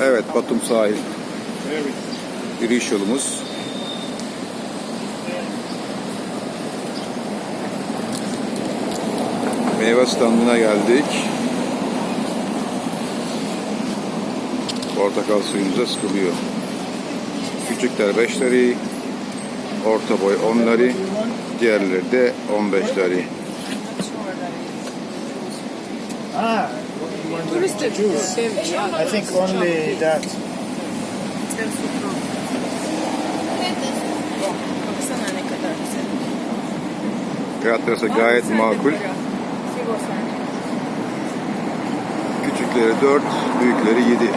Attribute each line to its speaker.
Speaker 1: Evet Batum sahil yürüyüş yolumuz. Meyve standına geldik. Portakal suyumuza sıkılıyor. Küçükler 5 lira, orta boy 10 lira, diğerleri de 15 lira.
Speaker 2: Ah,
Speaker 3: Touristic beverage.
Speaker 2: I think only that.
Speaker 1: İse gayet makul. Küçükleri 4, büyükleri 7.